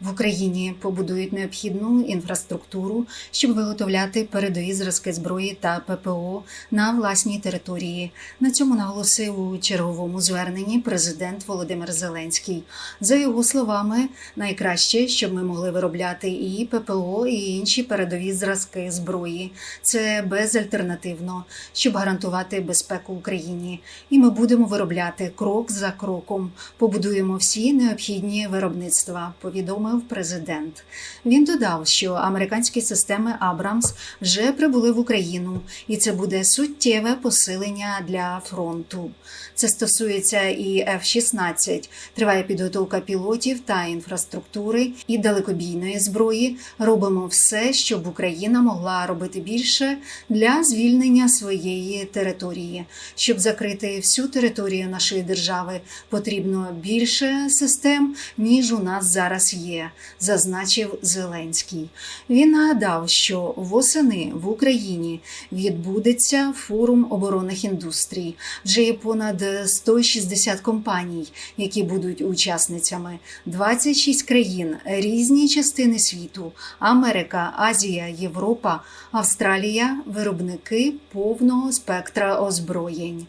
В Україні побудують необхідну інфраструктуру, щоб виготовляти передові зразки зброї та ППО на власній території. На цьому наголосив у черговому зверненні президент Володимир Зеленський. За його словами, найкраще, щоб ми могли виробляти і ППО, і інші передові зразки зброї. Це безальтернативно, щоб гарантувати безпеку Україні. І ми будемо виробляти крок за кроком. Побудуємо всі необхідні виробництва. Повідомив президент. Він додав, що американські системи Абрамс вже прибули в Україну, і це буде суттєве посилення для фронту. Це стосується і F-16. Триває підготовка пілотів та інфраструктури і далекобійної зброї. Робимо все, щоб Україна могла робити більше для звільнення своєї території. Щоб закрити всю територію нашої держави, потрібно більше систем, ніж у нас зараз є, зазначив Зеленський. Він нагадав, що восени в Україні відбудеться форум оборонних індустрій. Вже є понад 160 компаній, які будуть учасницями, 26 країн, різні частини світу: Америка, Азія, Європа, Австралія, виробники повного спектра озброєнь.